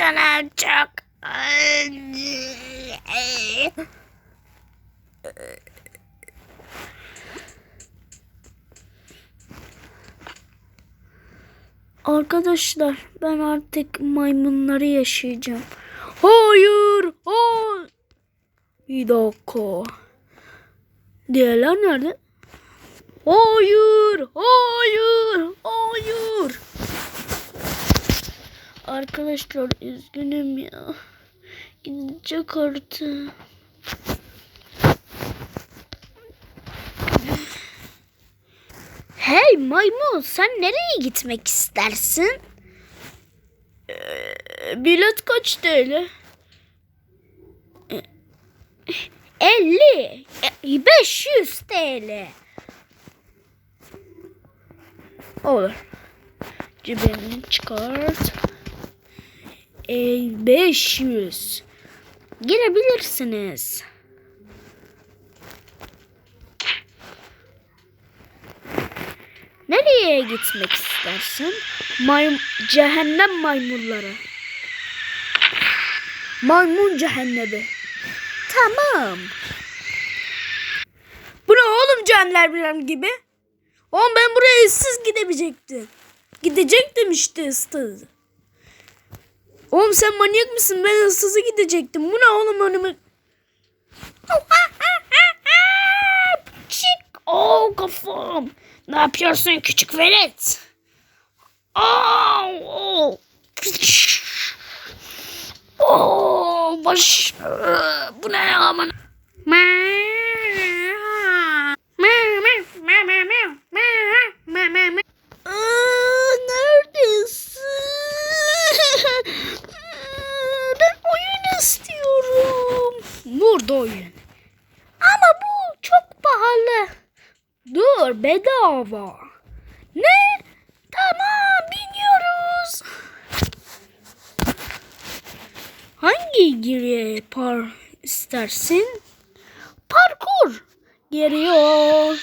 canım çok. Arkadaşlar ben artık maymunları yaşayacağım. Hayır. Hayır. Bir dakika. Diğerler nerede? Hayır. Hayır. Hayır. Arkadaşlar üzgünüm ya. Gidecek artık. Hey maymun sen nereye gitmek istersin? Ee, bilet kaç TL? Ee, 50. e, 500 TL. Olur. Cebimden çıkart. E, 500. Girebilirsiniz. Nereye gitmek istersin? May cehennem maymunları. Maymun cehennemi. Tamam. Bu ne oğlum cehennemler bilen gibi? Oğlum ben buraya ıssız gidemeyecektim. Gidecektim işte ıssız. Oğlum sen manyak mısın? Ben ıssızı gidecektim. Bu ne oğlum önüme? Çık. Oo kafam. Ne yapıyorsun küçük velet? Oh, oh, baş. Bu ne aman? Aa, neredesin? ben oyun istiyorum. Burada oyun. Ama bu çok pahalı. Dur bedava. Ne? Tamam biniyoruz. Hangi giriye par istersin? Parkur. Geliyor.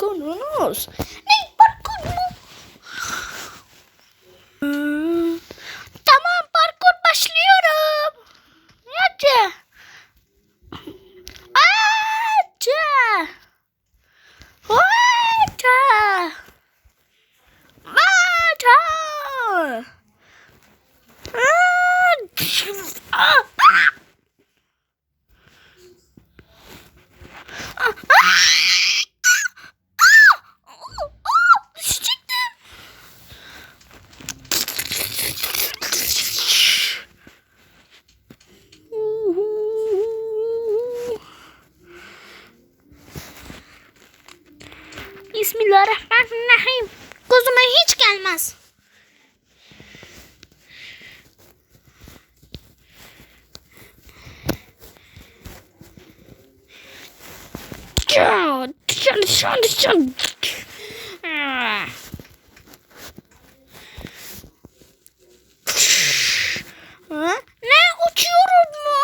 Ay parkurunuz. Ne parkur mu? Hmm. Tamam parkur başlıyorum. Hadi. Hadi. Hadi. Hadi. Ah! Düşecektim. Bismillahirrahmanirrahim. Gözüme hiç gelmez. Dışarı. Ah. Ha? Ne uçuyorum mu?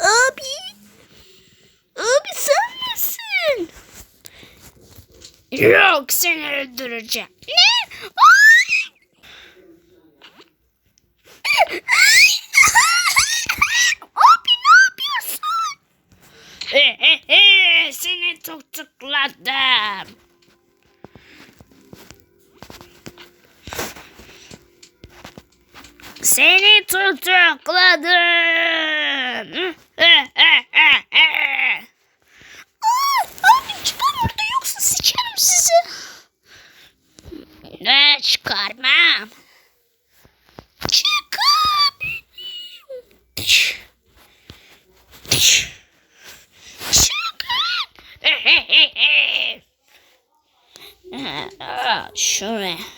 Abi. Abi sen misin? Yok seni öldüreceğim. Ne? Seni tutukladım. Abi çıkar orada yoksa sikerim sizi. Ne çıkarmam. Çıkabilirim. Çıkın. Şuraya.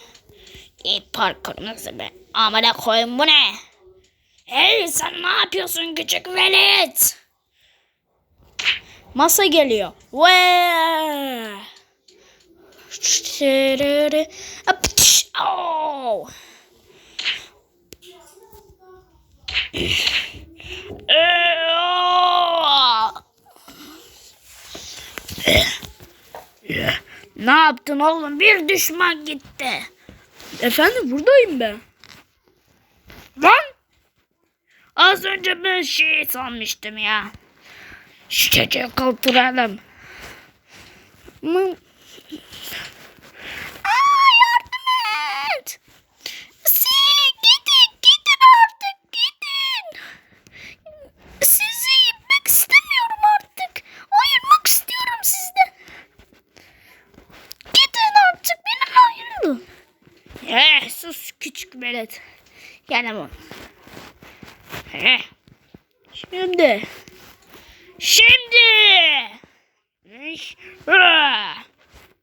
İyi parkurumuzu be. Amına koyun bu ne? Hey sen ne yapıyorsun küçük velet? Masa geliyor. Ve. Oh. ne yaptın oğlum? Bir düşman gitti. Efendim buradayım ben. Lan! Az önce ben şey sanmıştım ya. Şu çocuğu kulturalım. Ama küçük velet. Gel ama. Eh. şimdi Şimdi.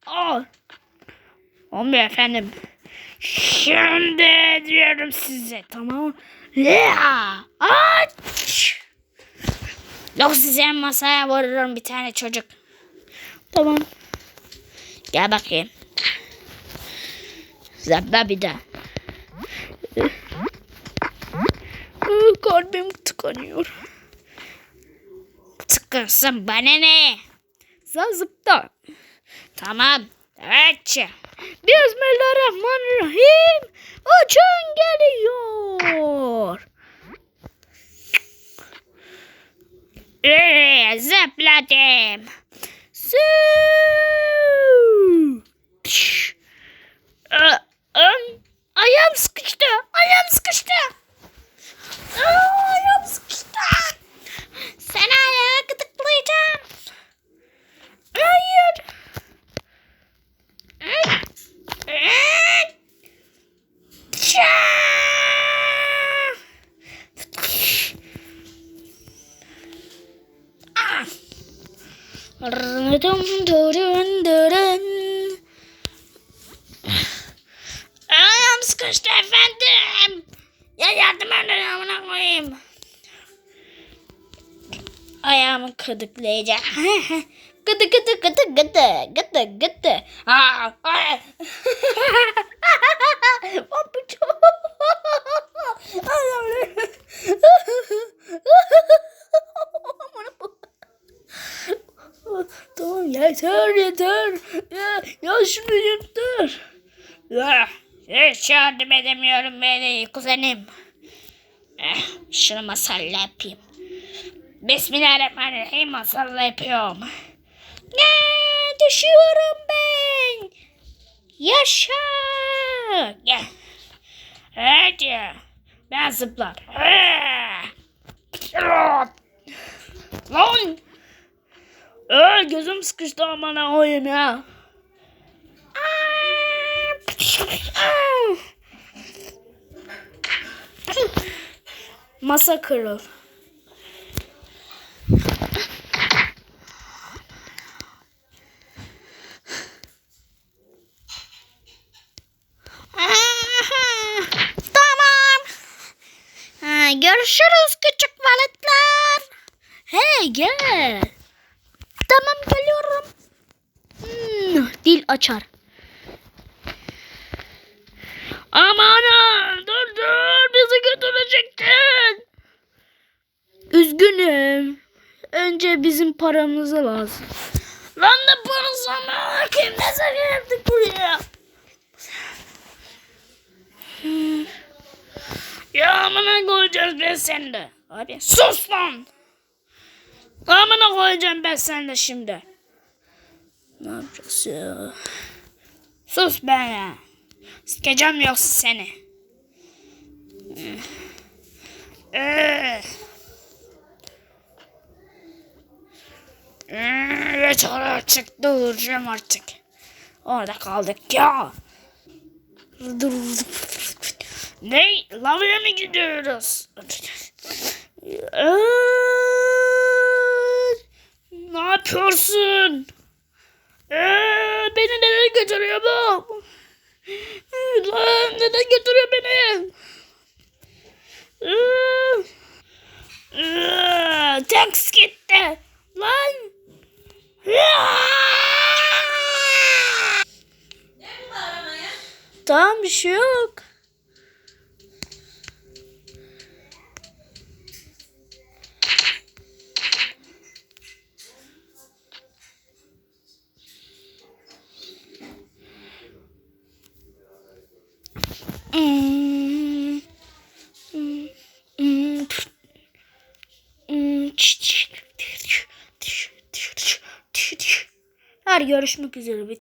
Oh. Olmuyor efendim. Şimdi diyorum size tamam? Ya. Aç. Yok size masaya vururum bir tane çocuk. tamam. Gel bakayım. Zıpla bir daha. Kalbim tıkanıyor. Tıkınsın bana ne? Sen zıpla. Tamam. Aç. Bismillahirrahmanirrahim. Uçun geliyor. Ee, zıpladım. Su. Rıdım dırın dırın. Ayağım sıkıştı efendim. Ya yardım edin amına koyayım. Ayağımı kıdıklayacağım. gıdı gıdı gıdı gıdı gıdı gıdı. Aa, ay. Papucu. Tamam yeter yeter. Ya, ya şunu yeter. Ah, Hiç yardım edemiyorum beni kuzenim. Eh, şunu masalla yapayım. Bismillahirrahmanirrahim masalla yapıyorum. Ne düşüyorum ben. Yaşa. Gel. Hadi. Ben zıplar. Ah. Lan. Aa, gözüm sıkıştı aman koyayım ya. Masa kırıl. görüşürüz küçük veletler. Hey gel. Tamam geliyorum. Hmm, dil açar. Aman dur dur bizi götürecektin. Üzgünüm. Önce bizim paramız lazım. Lan ne parası ama kim ne geldik buraya? Hmm. Ya amına koyacağız ben sende. Abi sus lan. Amına koyacağım ben sende şimdi. Ne yapacağız ya? Sus be. Sikeceğim yoksa seni. Ee. Ee, Yeter artık duracağım artık. Orada kaldık ya. Ne? Lavaya mı gidiyoruz? Ne yapıyorsun? Ee, beni nereye götürüyor bu? Lan neden götürüyor beni? Iıı, Teks gitti. Lan. Tamam bir şey yok. Hadi görüşmek üzere.